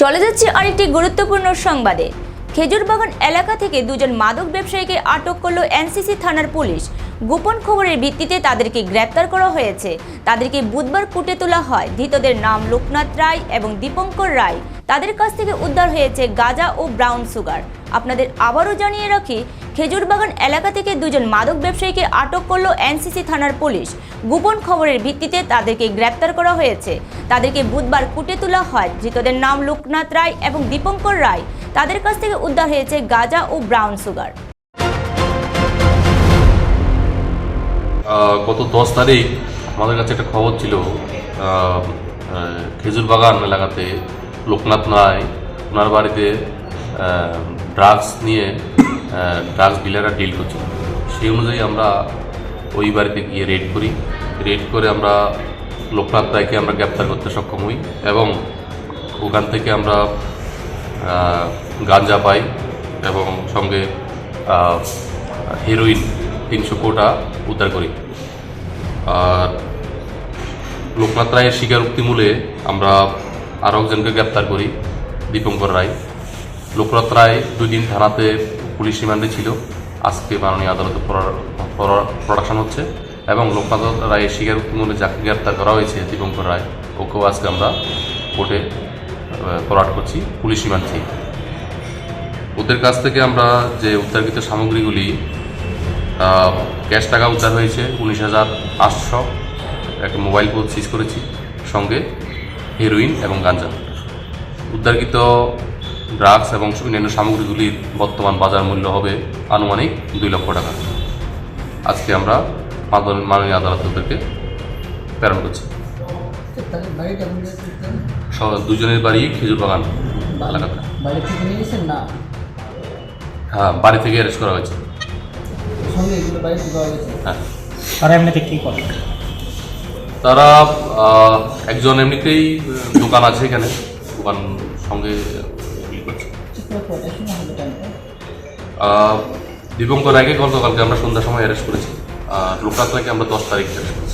চলে যাচ্ছে আরেকটি গুরুত্বপূর্ণ সংবাদে। খেজুরবাগান এলাকা থেকে দুজন মাদক ব্যবসায়ীকে আটক করল এনসিসি থানার পুলিশ। গোপন খবরের ভিত্তিতে তাদেরকে গ্রেপ্তার করা হয়েছে। তাদেরকে বুধবার কুটে তোলা হয়। ধৃতদের নাম লোকনাথ রায় এবং দীপঙ্কর রায়। তাদের কাছ থেকে উদ্ধার হয়েছে গাজা ও ব্রাউন সুগার। আপনাদের আবারও জানিয়ে রাখি, খেজুরবাগান এলাকা থেকে দুজন মাদক ব্যবসায়ীকে আটক করল এনসিসি থানার পুলিশ। গোপন খবরের ভিত্তিতে তাদেরকে গ্রেপ্তার করা হয়েছে। তাদেরকে বুধবার কুটে তোলা হয়। ধৃতদের নাম লোকনাথ রায় এবং দীপঙ্কর রায়। তাদের কাছ থেকে উদ্ধার হয়েছে গাজা ও ব্রাউন সুগার। গত দশ তারিখ আমাদের কাছে একটা খবর ছিল খেজুর বাগান এলাকাতে লোকনাথ রায় ওনার বাড়িতে ড্রাগস নিয়ে ড্রাগস ডিলাররা ডিল করছিল। সেই অনুযায়ী আমরা ওই বাড়িতে গিয়ে রেড করি। রেড করে আমরা লোকনাথ রায়কে আমরা গ্রেপ্তার করতে সক্ষম হই এবং ওখান থেকে আমরা গাঁজা পাই এবং সঙ্গে হেরোইন তিনশো কোটা উদ্ধার করি। আর লোকনাথ রায়ের স্বীকারোক্তি মূলে আমরা আরও একজনকে গ্রেপ্তার করি, দীপঙ্কর রায়। লোকনাথ রায় দুই দিন থানাতে পুলিশ রিমান্ডে ছিল। আজকে মাননীয় আদালতে প্রোডাকশন হচ্ছে এবং লোকনাথ রায়ের স্বীকারোক্তি মূলে যাকে গ্রেপ্তার করা হয়েছে দীপঙ্কর রায়, ওকেও আজকে আমরা কোর্টে ফরওয়ার্ড করছি, পুলিশ রিমান্ড থেকে ওদের কাছ থেকে আমরা যে উদ্ধারকৃত সামগ্রীগুলি ক্যাশ টাকা উদ্ধার হয়েছে উনিশ হাজার আটশো। একটা মোবাইল ফোন সিজ করেছি সঙ্গে হেরোইন এবং গাঞ্জা উদ্ধারকৃত ড্রাগস এবং অন্যান্য সামগ্রীগুলির বর্তমান বাজার মূল্য হবে আনুমানিক দুই লক্ষ টাকা। আজকে আমরা মাননীয় আদালত ওদেরকে প্রেরণ করছি। দুজনের বাড়ি খেজুর বাগান এলাকাতে। হ্যাঁ বাড়ি থেকে অ্যারেস্ট করা হয়েছে। তারা এমনিতে কী করে? তারা একজন এমনিতেই দোকান আছে এখানে। দোকান সঙ্গে আহ, দীপঙ্কর আগে গতকালকে আমরা সন্ধ্যার সময় অ্যারেস্ট করেছি। আর লোকনাথ আমরা দশ তারিখ অ্যারেস্ট করেছি।